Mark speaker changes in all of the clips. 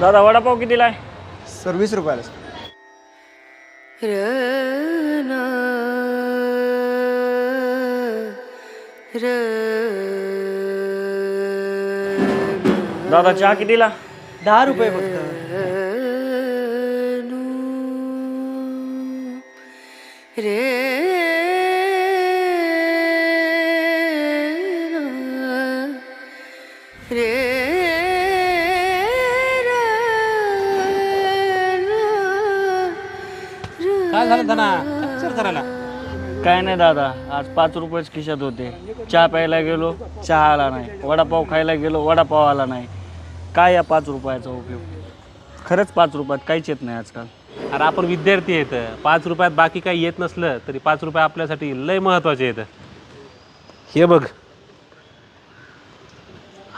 Speaker 1: दादा वडापाव कितीला आहे?
Speaker 2: सर वीस रुपयाला सर.
Speaker 1: दादा चहा कितीला?
Speaker 2: दहा रुपये फक्त.
Speaker 3: काय झालं धना कच्चर करायला
Speaker 1: काय नाही दादा आज पाच रुपयेच खिशात होते. चहा प्यायला गेलो चहा आला नाही. वडापाव खायला गेलो वडापाव आला नाही. काय या पाच रुपयाचा उपयोग? खरंच पाच रुपयात काहीच येत नाही आजकाल.
Speaker 3: अरे आपण विद्यार्थी आहेत. पाच रुपयात बाकी काही येत नसलं तरी पाच रुपये आपल्यासाठी लय महत्त्वाचे आहेत. हे बघ.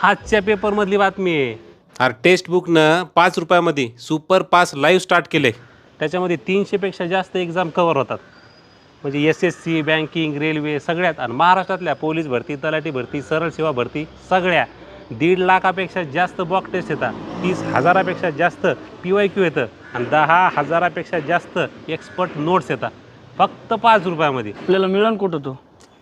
Speaker 3: आजच्या पेपरमधली बातमी आहे. अरे टेक्स्ट बुकनं पाच रुपयामध्ये सुपर पास लाईव्ह स्टार्ट केले. त्याच्यामध्ये तीनशेपेक्षा जास्त एक्झाम कवर होतात. म्हणजे S S C banking railway सगळ्यात आणि महाराष्ट्रातल्या पोलीस भरती तलाठी भरती सरळ सेवा भरती सगळ्या. दीड लाखापेक्षा जास्त बॉक टेस्ट येतात. तीस हजारापेक्षा जास्त पी वाय क्यू येतं. आणि दहा हजारापेक्षा जास्त एक्सपर्ट नोट्स येतात. फक्त पाच रुपयामध्ये.
Speaker 1: आपल्याला मिळून कुठं तो?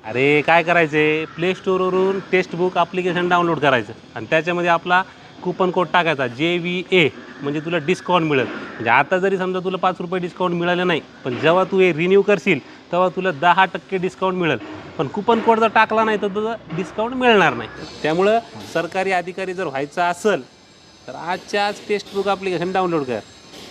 Speaker 3: अरे काय करायचे प्ले स्टोरवरून टेक्स्ट बुक ॲप्लिकेशन डाउनलोड करायचं. आणि त्याच्यामध्ये आपला कुपन कोड टाकायचा जे व्ही ए म्हणजे तुला डिस्काउंट मिळेल. म्हणजे आता जरी समजा तुला पाच रुपये डिस्काउंट मिळालं नाही पण जेव्हा तू हे रिन्यू करशील तेव्हा तुला दहा टक्के डिस्काउंट मिळेल. पण कुपन कोड जर टाकला नाही तर तुझं डिस्काउंट मिळणार नाही. त्यामुळं सरकारी अधिकारी जर व्हायचं असेल तर आजच्या आज टेस्टबुक ॲप्लिकेशन डाउनलोड कर.